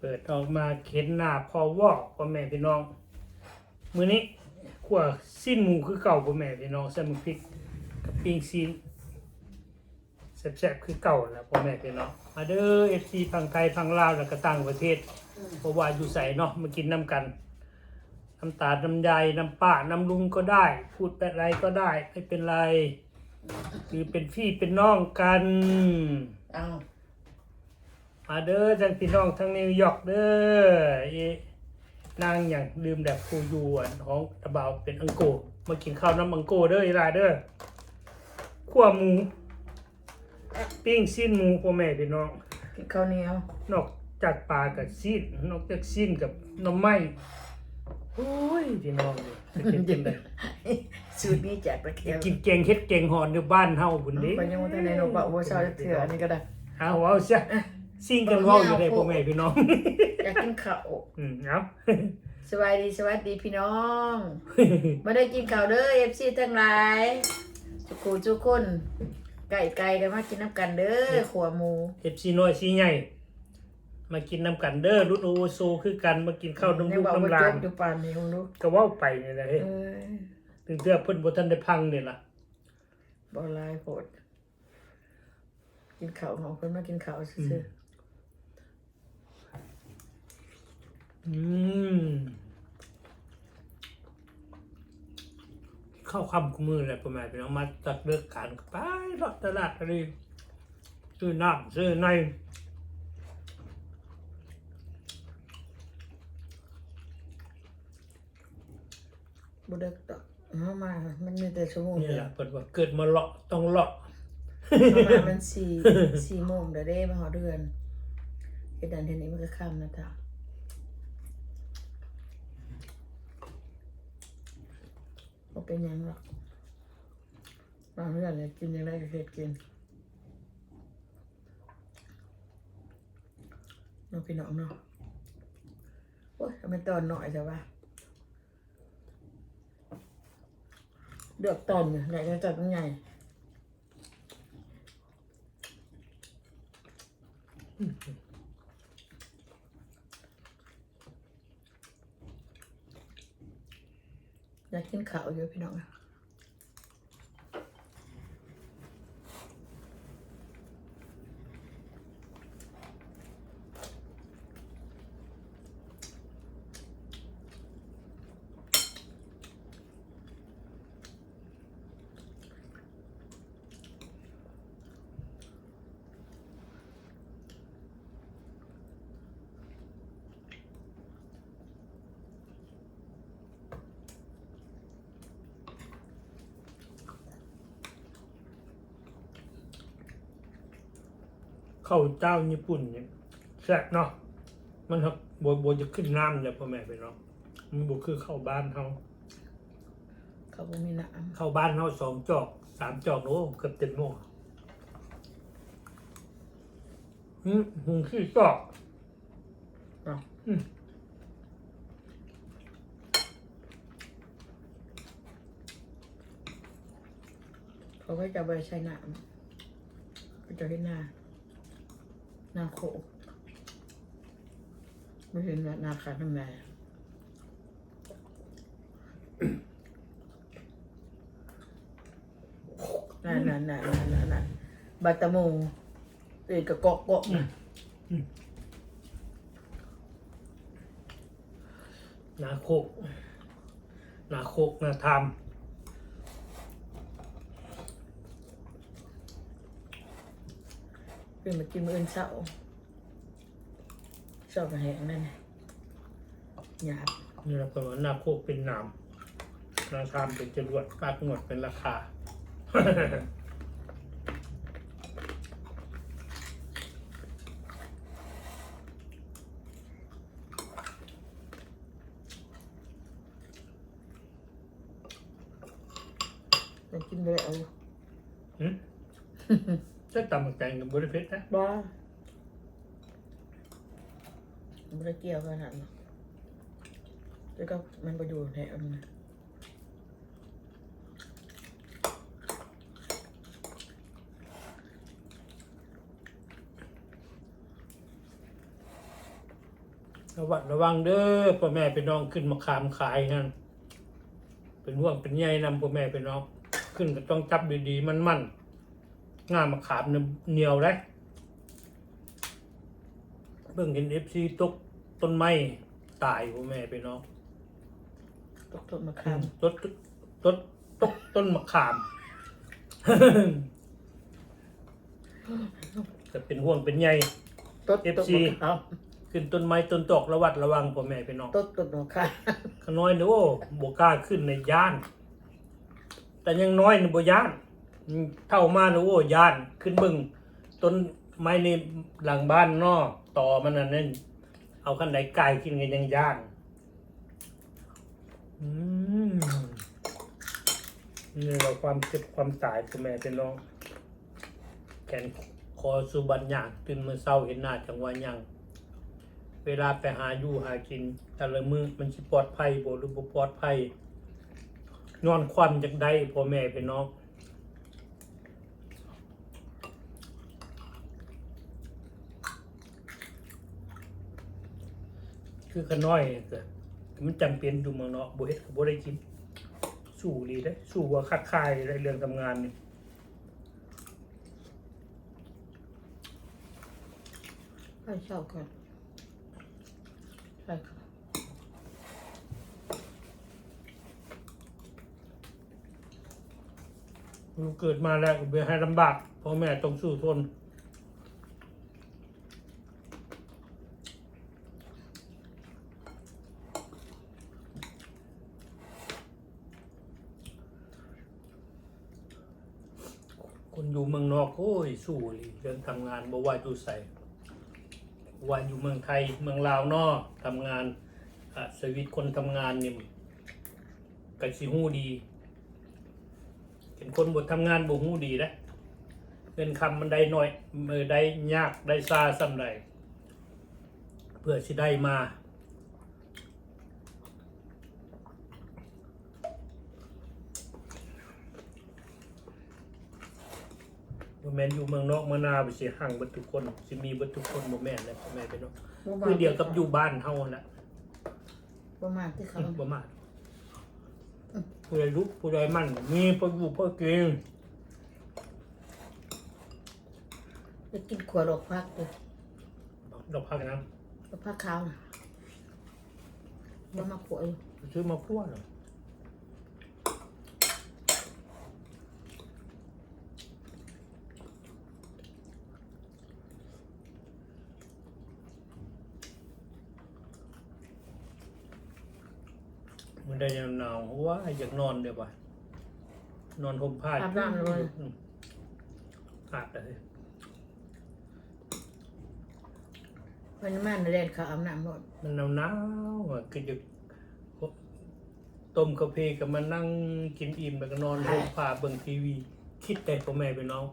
เปิดออกมาเข็นหน้าพอวอกพ่อแม่พี่น้อง มื้อนี้ขั่วสิ้นหมูคือเก่าพ่อแม่พี่น้องใส่หมูพริกกับปิ้งซีนแซ่บๆคือเก่าแล้วพ่อแม่พี่น้องมาเด้อ FC ฝั่งไทยฝั่งลาวแล้วก็ต่างประเทศเพราะว่าอยู่ใส่เนาะมากินน้ำกันน้ำตาลน้ำยายน้ำป้าน้ำลุงก็ได้ พูดแบบไรก็ได้ไม่เป็นไร คือเป็นพี่เป็นน้องกันเอา มาเด้อทั้งพี่น้องทั้งนิวยอร์กเด้อเอะนางอย่างลืมแบบฟูยูอะของตะเบาเป็นอังโกมากินข้าวน้ำอังโกเด้ออีหลาเด้อขั่วหมูปิ้งซีนหมูพ่อแม่พี่น้องกินข้าวเหนียวนอกจากปลากับซีนนอกจากซีนกับหน้ำไม้โอ้ยพี่น้องเลยจะกินจังไดสูตรนี้จากประเทศกินแกงเฮ็ดแกงหอนอยู่บ้านเฮาบุญเด้ไปยังว่าท่านในนกบอกว่าชาวเถื่ออันนี้ก็ได้เอาเอาซะ ซิ่งกันเว้าอยู่ได้พ่อแม่พี่น้อง อยากกินข้าวอืมเอาสวัสดีสวัสดีพี่น้อง มาได้กินข้าวเด้อเอฟซีทั้งหลายทุกคนทุกคนไก่ไก่กันมากินน้ำกันเด้อขัวหมูเอฟซีน้อยซีใหญ่มากินน้ำกันเด้อรุ่นโอโซคือกันมากินข้าวน้ำยัลูงกบอกว่าน้ำลาจงบอยู่ป่านนี้มึงรู้ก็เว้าไปนี่แหละเฮ้ยเออถึงเทื่อเพิ่นบ่ทันได้พังนี่ล่ะบอลายโพดกินข้าวของคนมากินข้าวซื่อ อืมเข้าคำกุมือแหละประมาณพี่น้องมาจัดเลิกการก็ไปรอดตลาดอะไรซื้อน้ำซื้อในๆบุเดกตอกเอามา มันมีแต่ชั่วโมงนี่เดียแหวละเปิดว่าเกิดมาเลาะต้องเลาะประมาณมันสี่สี่โมงเดี๋ยวได้มาหอเดือนเหตุการณ์เทนี้มันก็ค่ำนะจ๊ะ เป็นยังหรอกบางเรื่องเนี่ยกินยังไงก็เค็ดกินน้องพี่น้องเนาะโอ้ยทำไมตอนหน่อยจ้ะวะเดือกตอนเนี่ยไหนจะจัดยังไง อยากกินข้าวอยู่พี่น้อง อะข้าวเจ้าญี่ปุ่นเนี่ยแซ่บเนาะมันครับบวบจะขึ้นน้ำเลยพ่อแม่พี่น้องมันบวคือเข้าวบ้านเขาเขาบ่มีน้เข้าบ้านเขาสองจอกสามจอกโอ้เกือบเต็มหม้อหืมหุงขี้จอกำเนาะอืมเขาก็จะไปใช้น้ำก็จะให้หน้า หน้าโคกไม่เห็นหน้าขาดน้ายนั่นนั่นนั่นนั่นนั่นนั่นบัตตะมูเอกกอกกอกนาโคกนาโคกนาทเป็นมากินมื้ออื่นเช้าร์กับแหงนั่นน่ะหยาบนี่เราเป็นว่าหน้าโคกเป็นน้ำราคาเป็นจรวดปากหงวดเป็นราคา แต่กินไปแล้ว หืม จะตำแกงกับบริเพชรนะบ้าไม่ได้เกี่ยวกันนั่นหรอกแล้วก็มันไปอยู่แถวนั้นนะระวัดระวังเด้อพ่อแม่พี่น้องขึ้นมาขามขายนั่นเป็นห่วงเป็นใยนำพ่อแม่พี่น้อง ขึ้นก็ต้องจับดีๆมันๆ ง่ามมาขามเนี่ยเหนียวได้เบิ่งเห็นเอฟซีตกต้นไม้ตายพ่อแม่พี่น้องตกต้นมะขามต้นต้นต้นต้นมะขาม จะเป็นห่วงเป็นใยต้น FC ต้นมะขามขึ้นต้นไม้ต้นตอกระวัดระวังพ่อแม่พี่น้องต้นต้นมะขามขน้อยนี่โอ้บกล้าขึ้นในย่าน แต่ยังน้อยนี่บ่ย่านอืม เท่ามานี่โอ้ย่านขึ้นบิ่งต้นไม้ในหลังบ้านนอกต่อมันนั่นนั่เอาขั้นใดกายกินกันยังย่านอืมนี่เราความเจ็บความตายพ่อแม่พี่น้องแขนคอสุบันย่างตื่นมื่อเช้าเห็นหน้าจังหวะย่างเวลาไปหาอยู่หากิน แต่ละมือมันสิปลอดภัยบ่หรือบ่ปลอดภัยนอนคว่ำจากได้พ่อแม่พี่น้อง คือขน้อยก็มันจำเป็นอยู่เมืองเนาะบ่เฮ็ดก็บ่ได้กิน สู้ดีได้สู้ว่าคัดคายในเรื่องทำงานนี่ให้เช่าก่อนใช่ค่ะลูกเกิดมาแล้วก็บ่ให้ลำบากพ่อแม่ต้องสู้ทน อยู่เมืองนอกโอ้ยสู้เลยเรื่องทำงานบ่ว่าอยู่ใส่ว่าอยู่เมืองไทยเมืองลาวนอกทำงานอะสวิตคนทำงานนี่กันสิฮู้ดีเห็นคนบ่ทำงานบ่ฮู้ดีนะเงินคำมันได้น้อยเออได้ยากได้ซาส่ำใดเพื่อสิได้มา บ่แม่นอยู่เมืองนอกเมืองนาไปสิห่างเบิดทุกคนสิมีเบิดทุกคนบ่แม่นเลยพ่อแม่พี่น้องคือเดียวกับอยู่บ้านเฮานั่นแหละประมาณที่เขาบ่มาผู้ใดรู้ผู้ใดมั่นมีพออยู่พอกินจะกินขวดดอกพักเลยดอกพักนะดอกพักขาวนะมันมาขวดอยู่ซื้อมาพั่วเหรอมัน ได้ยังหนาวว่าอยากนอนเดี๋ยวว่ะนอนห่มผ้าอาบน้ำเลยอืมอาบเลยวันนี้มันเล่นเขาอาบน้ำหมดมันหนาวหนาวๆอะคือจะต้มกาแฟกับมานั่งกินอิ่มแล้วก็นอนห่มผ้าเบิ่งทีวี คิดแต่พ่อแม่ไปน้อง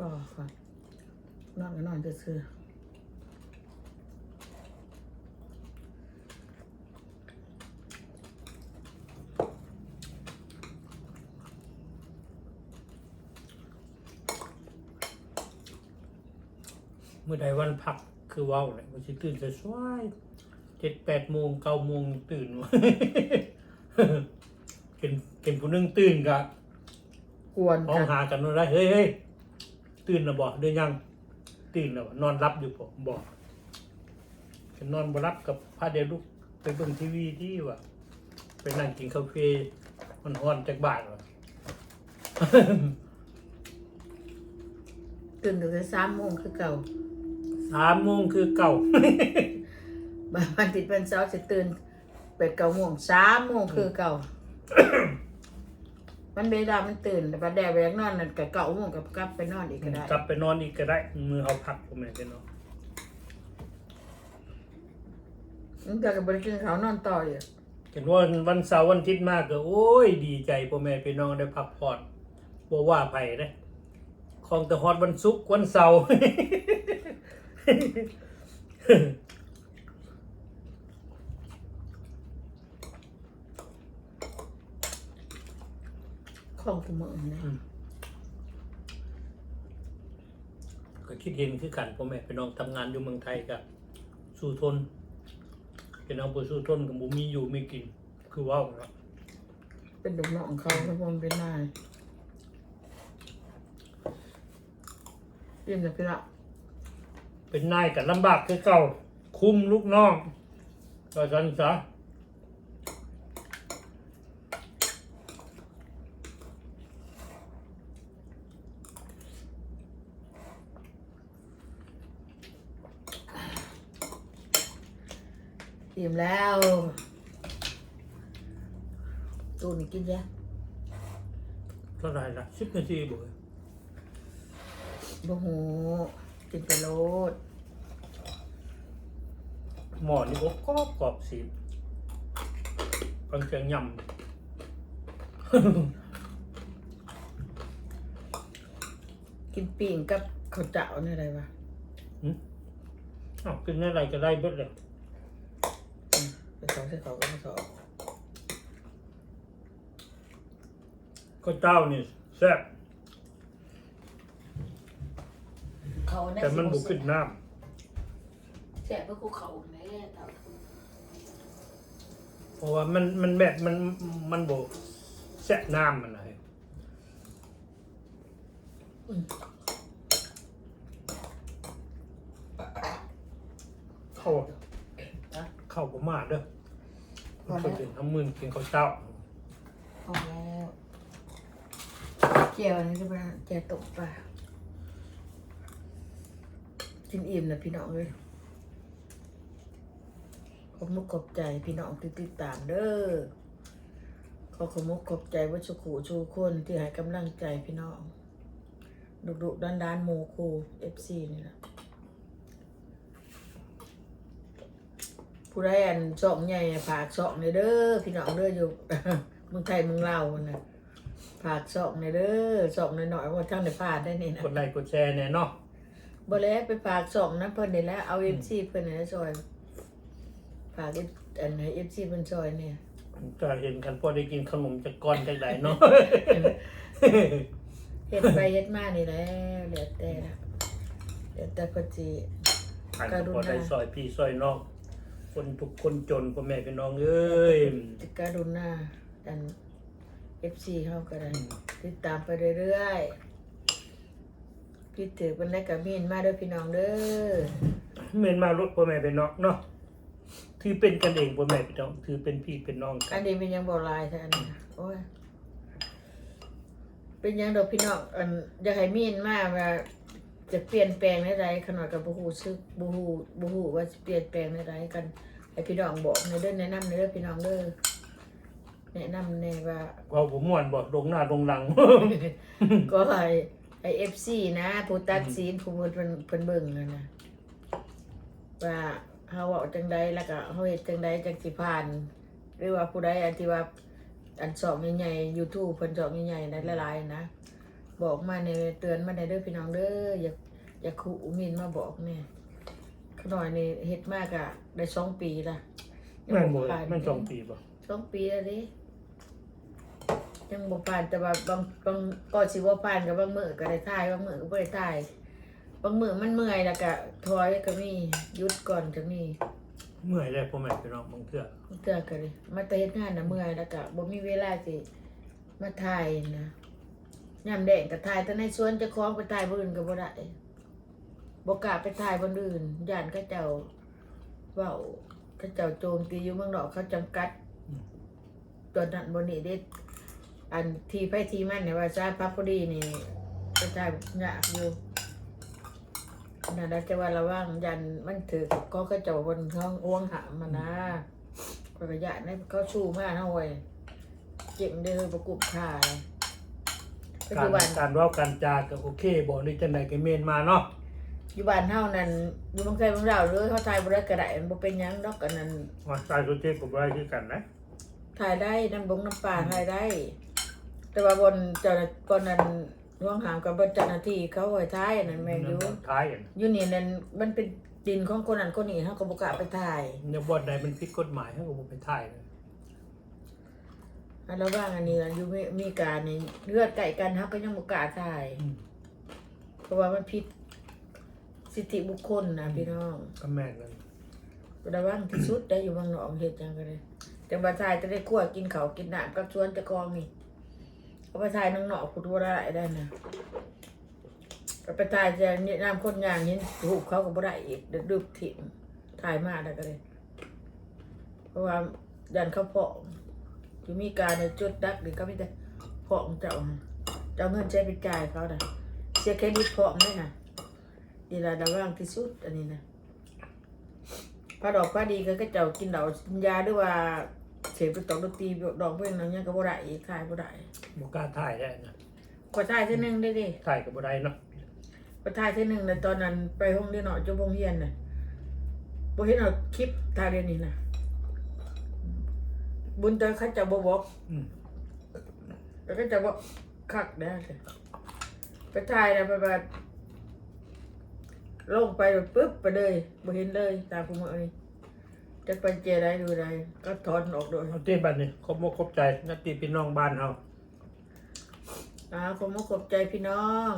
รอก่อนนอนก็นอนซื่อๆ มื่อใดวันพักคือเว้าเลยว่าสิตื่นจะสวายเจ็ดแปดโมงเก้าโมงตื่นเห็นเห็นผู้หนึงตื่นกะกวนมองกันหากันว่าเฮ้ยเฮ้ยตื่นแล้วบอกเดือนยัง ตื่นแล้วบ่นอนรับอยู่ผมบอกฉันนอนบ่รับกับพาเดียวลูกไปเบิ่งทีวีที่ว่าไปนั่งกินกาแฟมันฮอนจากบ้านว่ะตื่นตั้งแต่สามโมงคือเก่า สามโมงคือเก่าบางวันติดเป็นเช้าจะตื่นเป็ดเก้าโมงสามโมงคือเก่า มันเวลามันตื่นแต่ประแดดแวกนอนนั่นกับเก้าโมงกับกลับไปนอนอีกก็ได้กลับไปนอนอีกก็ได้ มือเอาพักผมแม่ไปนอนมันก็กับบริกินเขาวนอนต่ออยู่เห็นว่าวันเสาร์วันอาทิตย์มากก็โอ้ย ดีใจพ่อแม่พี่น้องได้พักผ่อนบ่ว่าไผเด้ของแต่ฮอดวันศุกร์วันเสาร์ ของทุกมื้อนะอืมขก็คิดเห็นคือกันพ่อแม่พี่น้องทำงานอยู่เมืองไทยกับสู้ทนพี่น้องบ่สู้ทนกับบ่มีอยู่มีกิน คือเว้าเนาะเป็นลูกน้องเขาแล้วผมเป็นนายเรียนจากพี่ละ เป็นนายก็ลำบากคือเก่าคุมลูกน้องก็ซั่นซะอิ่มแล้วตูนี่กินยังเท่าไหร่ล่ะ10นาทีบ่บ่หู กินไปโลดหมอนี่บ่กรอบกรอบสิฟังเสียงย่ำกินปิ่งกับข้าวเจ้าเนี่ยอะไรวะอ้าวกินอะไรก็ได้เบิดเลยอืมไปสองใส่เขาก็มาสองก็เจ้านี่แซ่บ เขาแต่มันบุขึ้นน้แซ่บเพื่อคู่เขาแน่เต่าำเพราะว่ามันมันแบบมันมันบแซ่บน้ำมันเลยเข้าเข้าประมาทเด้อมันเคยเป็นทำมือกินข้าวเจ้าพอแล้วเจียวอันนี้จะมาเจียวตกปลา กินอิ่มนะพี่น้องเลยขอบมุกขอบใจพี่น้องที่ติดตามเด้อขอขอบมุกขอบใจว่าสุขุชูคนที่ให้กำลังใจพี่น้องดุดุดันด้านโมคูเอฟซีนี่แหละผู้ใดอันสองใหญ่ผากสองในเด้อพี่น้องเด้ออยู่เมืองไทยเมืองลาวนะผากสองในเด้อสองหน่อยๆว่าทั้งในพลาดได้นี่นะกดไลค์กดแชร์เนี่ยเนาะ บ่แล้วไปฝากสองนะเพิ่นนี่แหล้วเอา FC เพิ่นนี่แหละซอยฝาก F อันไหน FC เพิ่นซอยเนี่ยจะเห็นกันพอได้กินขนมจากก้อนจากไหนเนาะเฮ็ดไปเฮ็ดมานี่แหละเดี๋ยวแต่ละเดี๋ยวแต่เพิ่นสิอันก็พอได้ซอยพี่ซอยน้องคนทุกคนจนพ่อแม่พี่น้องเอ้ยจะกรุณาอัน FC เฮาก็ได้ติดตามไปเรื่อยๆ คิดถึงเพิ่นได้ก็มีนมาเด้อพี่น้องเด้อเมนมารถพ่อแม่พี่น้องเนาะถือเป็นกันเองพ่อแม่พี่น้องถือเป็นพี่เป็นน้องกัอันนนี้เป็นยังบ่ลายแท้อันนี้นะโอ้ยเป็นยังดอกพี่น้องอันอยากให้มีนมาว่าจะเปลี่ยนแปลงได้ไรขนาดกับบูฮูซึกบูฮูบูฮูว่าจะเปลี่ยนแปลงได้ไรกันให้พี่น้องบอกในเด้อแนะนำในเด้อพี่น้องเด้อแนะนำในว่าว่าผมม่วนบ่ลงหน้าลงหลัง ก็ให้ ไอเอฟซีนะผู้ตัดสินผู้เพิ่นเพิ่นเบิ่งนั่นนะว่าเฮาเว้าจังใดแล้วก็เฮาเฮ็ดจังใดจังสิผ่าน หรือว่าผู้ใดอันที่ว่าอันสอบใหญ่ๆ YouTube เพิ่นสอบใหญ่ๆนั้นหลายๆนะ บอกมาในเตือนมาในเด้อพี่น้องเด้ออย่าอย่าขู่มินมาบอกแม่ขน่อยนี่เฮ็ดมากอะได้สองปีละยังแม่นบ่บ่ผ่านแม่นสองปีบ่สองปีแล้วดิ ยังบ่ผ่านแต่ว่าบางบางก่อนสิบ่ผ่านกับบางมื้อก็ได้ถ่ายบางมื้อก็บ่ได้ถ่ายบางมื้อมันเมื่อยแล้วก็ถอยก็มีหยุดก่อนก็มีเมื่อยได้พ่อแม่พี่น้องบางเทื่อเตือกันเลยมาแต่เฮ็ดงานน่ะเมื่อยแล้วก็บ่มีเวลาสิมาถ่ายนะยามแดงก็ถ่ายแต่ในสวนเจ้าของไปถ่ายบ่อื่นก็บ่ได้บ่กล้าไปถ่ายบนอื่นย่านเขาเจ้าเว้าเขาเจ้าโจมตีอยู่เมืองนอกเขาจำกัดตัวนั้นบ่นี่เด้ อันที่ไปที่มันเนี่ยว่าซาพับพอดีนี่ไปถ่ายยากอยู่นั่นแหละแต่ว่าระวังยันมันถือก็เขาเจ้าบนท้องอ้วงหามมานะปรยะนี่เขาชูมากเท่าไหร่เก่งเด้อประกุบขาเลยปัจการจุบันการเว้าการจาก็โอเคบ่นี่จังได๋ก็เมนมาเนาะปัจจุบันเท่านั้นอยู่เมืองไทยเมืองเราเลยเขาถ่ายบ่ได้กระไดมันบ่เป็นหยังดอกกันนั้นว่าตายสุเทพก็บ่ได้คือกันนะถ่ายได้น้ำบงน้ำปลาถ่ายได้ แต่ว่าบนเจ้าหน้าบนนั้นร่วงหามกับบนเจ้าหน้าที่เขาไว้ท้ายอันนั้นแม่นอยู่ท้ายอันอยู่นี่นั่นมันเป็นดินของคนนั้นคนนี้เขาก็บ่กล้าไปถ่ายเนี่ยบ่ใดมันผิดกฎหมายเฮาก็บ่ไปถ่ายเลยอันระหว่างอันนี้ล่ะอยู่มีมีการนี่เลือดไก่กันเขาก็ยังบ่กล้าถ่าย อืมเพราะว่ามันผิดสิทธิบุคคลนะพี่น้อง ก็แม่นกันระวังที่สุดได้อยู่บางหนองเฮ็ดหยังก็ได้จังบ่ทายจะได้คั่วกินข้าวกินน้ำกับชวนเจะกองนี่ เอาไปทายนางนอกพุดบ่ได้ได้นะก็ไปทายจะเนี่ยน้ำคนย่างเห็นรูปเขาก็บ่ได้อีกเดือดดึบถิ่มถ่ายมาได้ก็เลย เพราะว่ายันเขาเพาะที่มีการในจุดดักหรือก็มีแต่เพาะเจ้าเจ้าเงินใช้ไปจ่ายเขาน่ะเสียเครดิตเพาะได้น่ะนี่ละระวังที่สุดอันนี้นะพาดอกพาดีก็เจ้ากินเหล้ากินยาด้วยว่า เสียไปตอกดนตรีดอกเพื่อนนั้นยังก็บ่ได้อีกขายบ่ได้บ่กล้าถ่ายได้นะขอถ่ายเท่านึงได้ดิถ่ายก็บ่ได้เนาะขอถ่ายเท่านึงในะตอนนั้นไปห้องเรียนเนาะจบโรงเรียนน่ะบ่เห็นเอาคลิปถ่ายเรียนนี่น่ะบุญเตอเขาเจะบ่บอกอืมแล้วก็จะว่าคักได้เลยไปถ่ายนะไปแบบลงไปปุ๊บไปเลยบ่เห็นเลยตามคุณมือนี่ จะไปเจได้ดูได้ก็ถอนออกโดยเอาที่บัดนี้ครบบ่ครบใจนักตีพี่น้องบ้านเฮาอ่าคงมาขอบใจพี่น้อง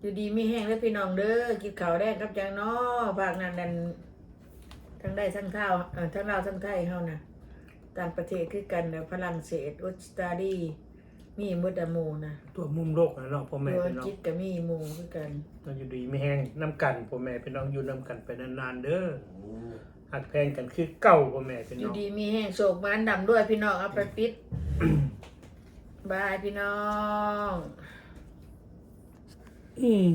อยู่ดีมีแห้งแล้วพี่น้องเด้อกินข้าวแดงกับจังเนาะภาคนั้นนั่นทั้งได้ทั้งเท่าเอ่อทั้งลาวทั้งไทยเฮานะต่างประเทศคือกันเด้อฝรั่งเศสออสเตรเลียมีหมดอะหมู่นะตัวมุมโลกนะเนาะพ่อแม่ตัวพี่น้องจิตก็มีหมู่คือกัน เราอยู่ดีไม่แห้งน้ำกันพ่อแม่พี่น้องอยู่น้ำกันไปนานๆเด้อ หักแพงกันคือเก่าพ่อแม่พี่อน้ยู่อง ดีมีแห้งโศกมันดำด้วยพี่น้องเอาไปปิด บายพี่น้อง อืม